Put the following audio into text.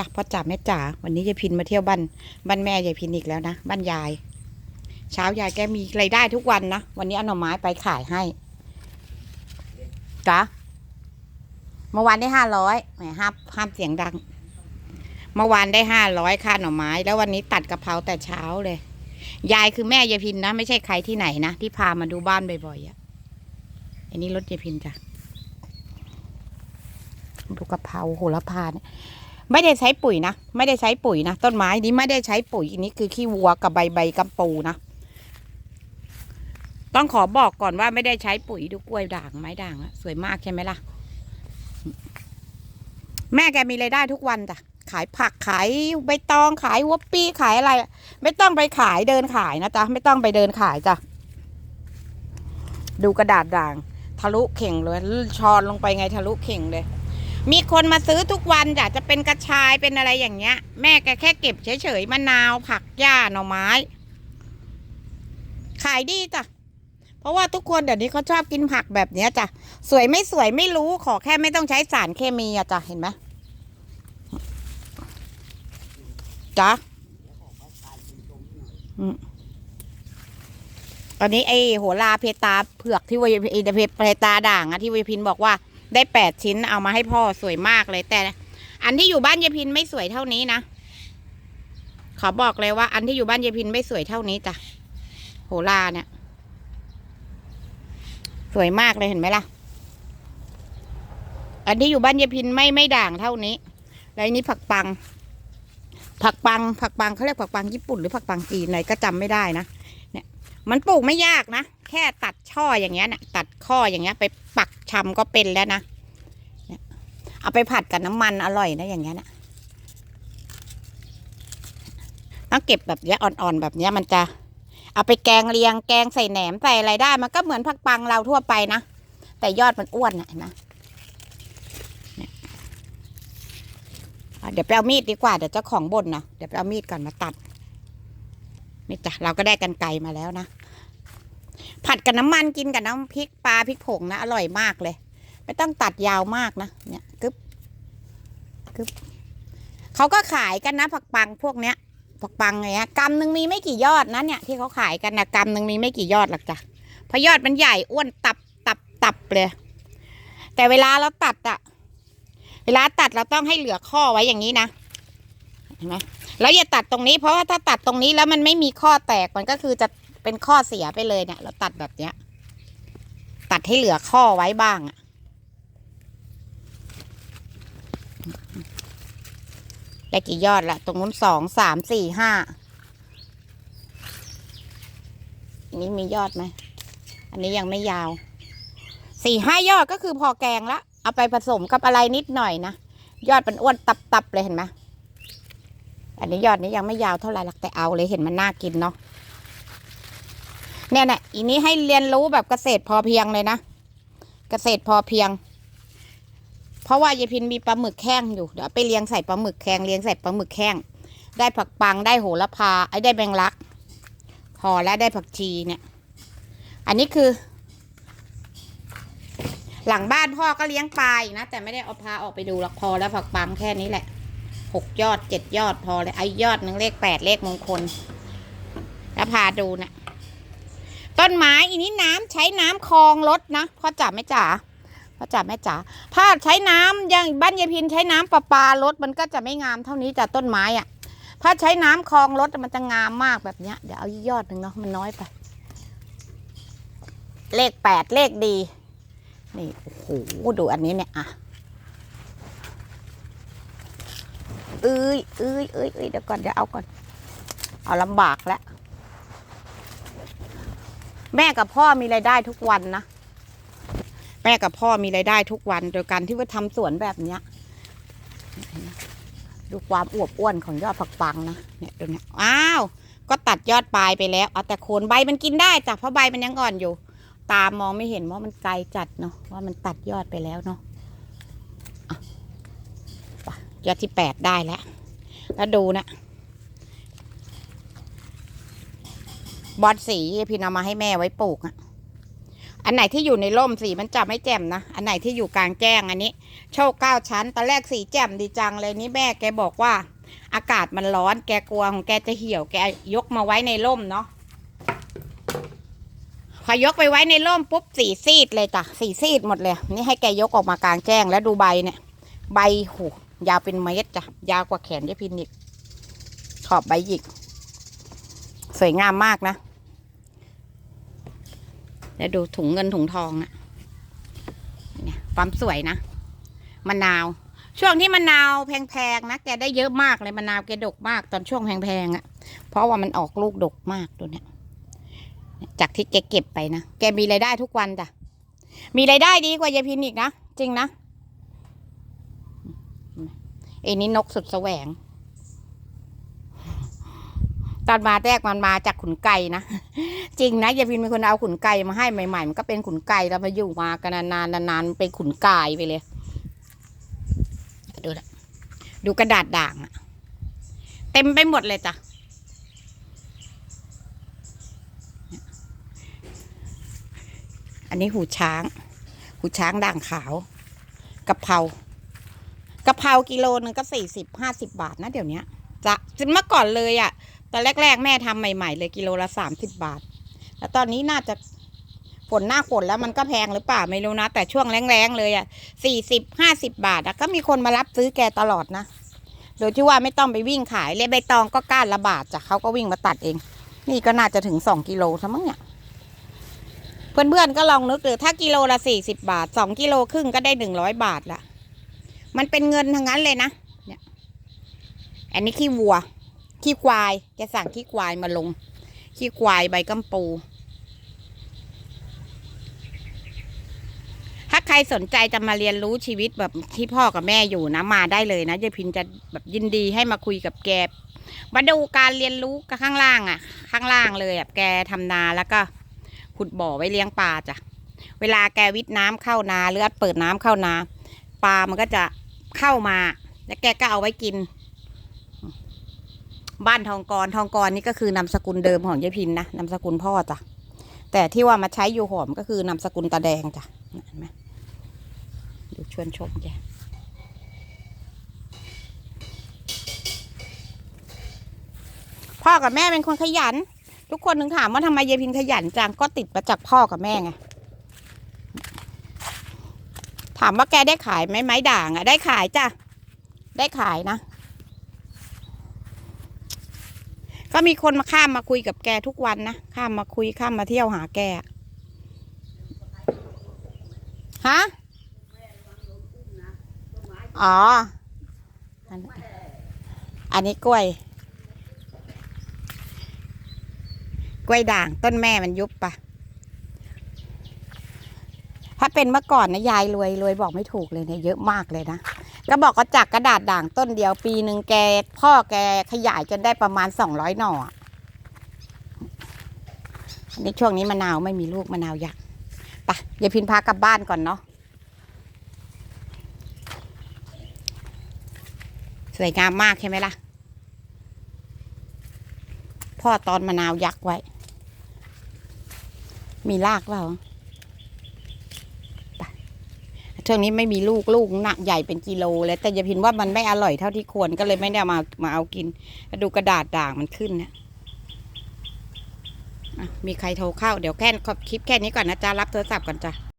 จ้ะพ่อจ๋าแม่จ๋าวันนี้ยายพินมาเที่ยวบ้านบ้านแม่ยายพินอีกแล้วนะบ้านยาย เช้ายายแกมีรายได้ทุกวันนะวันนี้เอาหน่อไม้ไปขายให้จ้ะเมื่อวานได้ห้าร้อยแหมห้ามห้ามเสียงดัง เมื่อวานได้ห้าร้อยค่าหน่อไม้ แล้ววันนี้ตัดกะเพราแต่เช้าเลย ยายคือแม่ยายพินนะไม่ใช่ใครที่ไหนนะที่พามาดูบ้านบ่อยๆอะอันนี้รถยายพินจ้ะดูกะเพราโหระพาเนี่ย ไม่ได้ใช้ปุ๋ยนะ ไม่ได้ใช้ปุ๋ยนะ ต้นไม้นี้ไม่ได้ใช้ปุ๋ยอันนี้คือขี้วัวกับใบใบกำปูนะ ต้องขอบอกก่อนว่าไม่ได้ใช้ปุ๋ยดูกล้วยด่างไม้ด่างอะสวยมากใช่ไหมล่ะ แม่แกมีรายได้ทุกวันจ้ะขายผักขายใบตองขายหัวปีขายอะไร ไม่ต้องไปขายเดินขายนะจ๊ะไม่ต้องไปเดินขายจ้ะดูกระดาษด่าง ทะลุเข่งเลยชอนลงไปไงทะลุเข่งเลย มีคนมาซื้อทุกวันจ้ะจะเป็นกระชายเป็นอะไรอย่างเงี้ย แม่แกแค่เก็บเฉยๆมะนาวผักหญ้าหน่อไม้ ขายดีจ้ะเพราะว่าทุกคนเดี๋ยวนี้เขาชอบกินผักแบบเนี้ยจ้ะสวยไม่สวยไม่รู้ขอแค่ไม่ต้องใช้สารเคมีอะจ้ะเห็นไหมจ้ะอืมตอนนี้ไอ้โหราเพตาเผือกที่วายเพตาด่างอะที่วายพินบอกว่า ได้แปดชิ้นเอามาให้พ่อสวยมากเลย แต่ อันที่อยู่บ้านยายพินไม่สวยเท่านี้นะขอบอกเลยว่า อันที่อยู่บ้านยายพินไม่สวยเท่านี้จ้ะโหราเนี่ย สวยมากเลยเห็นไหมล่ะ อันที่อยู่บ้านยายพินไม่ไม่ด่างเท่านี้แล้วนี้ผักปัง ผักปัง ผักปังเขาเรียกผักปังญี่ปุ่นหรือผักปังจีนอะไรก็จำไม่ได้นะเนี่ย มันปลูกไม่ยากนะ แค่ตัดช่ออย่างเงี้ยนะตัดข้ออย่างเงี้ย ไปปักชำก็เป็นแล้วนะเอาไปผัดกับน้ำมันอร่อยนะอย่างเงี้ยนะต้องเก็บแบบเนี้ยอ่อนๆแบบเนี้ยมันจะเอาไปแกงเลียงแกงใส่แหนมใส่อะไรได้ มันก็เหมือนผักปังเราทั่วไปนะ แต่ยอดมันอ้วนนะเห็นไหมเนี่ยอะเดี๋ยวไปเอามีดดีกว่าเดี๋ยวเจ้าของบ่นนะเดี๋ยวไปเอามีดก่อนมาตัดนี่จ้ะเราก็ได้กันไกลมาแล้วนะ ผัดกับน้ำมันกินกับน้ำพริกปลาพริกผงนะอร่อยมากเลย ไม่ต้องตัดยาวมากนะเนี่ยกึบกึบเขาก็ขายกันนะผักปังพวกเนี้ยผักปังไงฮะกำหนึ่งมีไม่กี่ยอดนะเนี่ยที่เขาขายกันนะกำหนึ่งมีไม่กี่ยอดหรอกจ้ะพยอดมันใหญ่อ้วนตับตับตับเลย แต่เวลาเราตัดอะเวลาตัดเราต้องให้เหลือข้อไว้อย่างนี้นะเห็นไหมแล้วอย่าตัดตรงนี้เพราะว่าถ้าตัดตรงนี้แล้วมันไม่มีข้อแตกมันก็คือจะ เป็นข้อเสียไปเลยเนี่ย เราตัดแบบเนี้ย ตัดให้เหลือข้อไว้บ้างอะได้กี่ยอดละตรงนู้นสองสามสี่ห้าอันนี้มียอดไหมอันนี้ยังไม่ยาวสี่ห้ายอดก็คือพอแกงละ เอาไปผสมกับอะไรนิดหน่อยนะ ยอดมันอ้วนตับๆเลยเห็นไหมอันนี้ยอดนี้ยังไม่ยาวเท่าไหร่หรอกแต่เอาเลยเห็นมันน่ากินเนาะ เนี่ยนะอีนี้ให้เรียนรู้แบบเกษตรพอเพียงเลยนะเกษตรพอเพียง เพราะว่ายายพินมีปลาหมึกแข้งอยู่เดี๋ยวไปเลี้ยงใส่ปลาหมึกแข้งเลี้ยงใส่ปลาหมึกแข้งได้ผักปังได้โหระพาไอ้ได้แบงลักพอแล้วได้ผักชีเนี่ย อันนี้คือ หลังบ้านพ่อก็เลี้ยงปลาอีกนะ แต่ไม่ได้เอาพาออกไปดูหรอกพอแล้วผักปังแค่นี้แหละหกยอดเจ็ดยอดพอเลยไอ้ยอดหนึ่งเลขแปดเลขมงคลแล้วพาดูนะ ต้นไม้อีนี้น้ำใช้น้ำคลองลดนะพ่อจ๋าแม่จ๋าพ่อจ๋าแม่จ๋าถ้าใช้น้ำอย่างบ้านยายพินใช้น้ำประปาลดมันก็จะไม่งามเท่านี้จ้ะต้นไม้อะถ้าใช้น้ำคลองลดมันจะงามมากแบบเนี้ยเดี๋ยวเอายอดหนึ่งเนาะมันน้อยไป เลขแปดเลขดี นี่โอ้โหดูอันนี้เนี่ยอะเอ้ยเอ้ยเอ้ยเอ้ยเดี๋ยวก่อนเดี๋ยวเอาก่อน เอาลำบากแล้ว แม่กับพ่อมีรายได้ทุกวันนะ แม่กับพ่อมีรายได้ทุกวัน โดยการที่ว่าทำสวนแบบเนี้ย ดูความอวบอ้วนของยอดผักปังนะเนี่ยดูเนี่ยอ้าว ก็ตัดยอดปลายไปแล้วเอาแต่โคนใบมันกินได้จ้ะเพราะใบมันยังอ่อนอยู่ ตามมองไม่เห็นว่ามันไกลจัดเนาะว่ามันตัดยอดไปแล้วเนาะอะยอดที่แปดได้แล้ว แล้วดูนะ บอลสีพี่เอามาให้แม่ไว้ปลูกอะอันไหนที่อยู่ในร่มสีมันจะไม่แจ่มนะ อันไหนที่อยู่กลางแจ้งอันนี้ โชคเก้าชั้น ตอนแรกสีแจ่มดีจังเลยนี่แม่แกบอกว่า อากาศมันร้อน แกกลัวของแกจะเหี่ยว แกยกมาไว้ในร่มเนาะ พอยกไปไว้ในร่มปุ๊บสีซีดเลยจ้ะ สีซีดหมดเลย นี่ให้แกยกออกมากลางแจ้งแล้วดูใบเนี่ย ใบโหยาวเป็นเมตรจ้ะ ยาวกว่าแขนยายพินอีกขอบใบหยิก สวยงามมากนะ แล้วดูถุงเงินถุงทองนะเนี่ยความสวยนะมะนาว ช่วงที่มะนาวแพงๆนะแกได้เยอะมากเลยมะนาวแกดกมากตอนช่วงแพงๆอะเพราะว่ามันออกลูกดกมากตัวเนี้ยจากที่แกเก็บไปนะแกมีรายได้ทุกวันจ้ะมีรายได้ดีกว่ายายพินอีกนะจริงนะไอ้นี่นกสุดแสวง ตอนมาแรกมันมาจากขุนไก่นะ จริงนะยายพินเป็นคนเอาขุนไก่มาให้ใหม่ ๆ มันก็เป็นขุนไก่แล้วมาอยู่มากันนานๆนานๆเป็นขุนไก่ไปเลย ดูนะดูกระดาษด่างอะเต็มไปหมดเลยจ้ะอันนี้หูช้าง หูช้างด่างขาวกะเพรากะเพรากิโลนึงก็สี่สิบห้าสิบบาทนะเดี๋ยวนี้จะเมื่อก่อนเลยอะ่ะ ตอนแรก ๆ แม่ทำใหม่ ๆ เลยกิโลละสามสิบบาท แล้วตอนนี้น่าจะฝนหน้าฝนแล้วมันก็แพงหรือเปล่าไม่รู้นะ แต่ช่วงแรงๆเลยอะ่ะสี่สิบห้าสิบบาทอะก็มีคนมารับซื้อแกตลอดนะ โดยที่ว่าไม่ต้องไปวิ่งขายเลยใบตองก็ก้านละบาทจ้ะเขาก็วิ่งมาตัดเอง นี่ก็น่าจะถึงสองกิโลซะมั้งเนี่ยเพื่อนๆก็ลองนึกดูถ้ากิโลละสี่สิบาทสองกิโลครึ่งก็ได้หนึ่งร้อยบาทละมันเป็นเงินทั้งนั้นเลยนะเนี่ยอันนี้ขี้วัว ขี้ควายแกสั่งขี้ควายมาลง ขี้ควายใบกัมปู ถ้าใครสนใจจะมาเรียนรู้ชีวิตแบบที่พ่อกับแม่อยู่นะมาได้เลยนะยายพินจะแบบยินดีให้มาคุยกับแกมาดูการเรียนรู้กับข้างล่างอะ ข้างล่างเลยแบบแกทำนาแล้วก็ขุดบ่อไว้เลี้ยงปลาจ้ะเวลาแกวิทน้ำเข้านาหรือดเปิดน้ำเข้านา ปลามันก็จะเข้ามา แล้วแกก็เอาไว้กิน บ้านทองกรทองกรนี่ก็คือนามสกุลเดิมของยายพินนะนามสกุลพ่อจ้ะแต่ที่ว่ามาใช้อยู่หอมก็คือนามสกุลตาแดงจ้ะเห็นไหมดูชวนชมแกพ่อกับแม่เป็นคนขยัน ทุกคนถึงถามว่าทำไมยายพินขยันจังก็ติดมาจากพ่อกับแม่ไงถามว่าแกได้ขายไหมไม้ด่างอะได้ขายจ้ะได้ขายนะ ก็มีคนมาข้ามมาคุยกับแกทุกวันนะ ข้ามมาคุยข้ามมาเที่ยวหาแกฮะอ๋ออันอันนี้กล้วย กล้วยด่างต้นแม่มันยุบปะถ้าเป็นเมื่อก่อนนะยายรวยรวยบอกไม่ถูกเลยเนี่ยเยอะมากเลยนะ ก็บอกก็จากกระดาษด่างต้นเดียวปีหนึ่งแก พ่อแกขยายจนได้ประมาณสองร้อยหน่ออะอันช่วงนี้มะนาวไม่มีลูกมะนาวยักษ์ปะยายพินพากลับบ้านก่อนเนาะสวยงามมากใช่ไหมล่ะ พ่อตอนมะนาวยักษ์ไว้ มีรากเปล่า ช่วงนี้ไม่มีลูกลูกหนักใหญ่เป็นกิโลแล้วแต่ยาพินว่ามันไม่อร่อยเท่าที่ควรก็เลยไม่ได้มามาเอากินดูกระดาษด่างมันขึ้นน่ะมีใครโทรเข้า เดี๋ยวแค่คลิปแค่นี้ก่อนนะจ๊ะรับโทรศัพท์ก่อนจ้ะ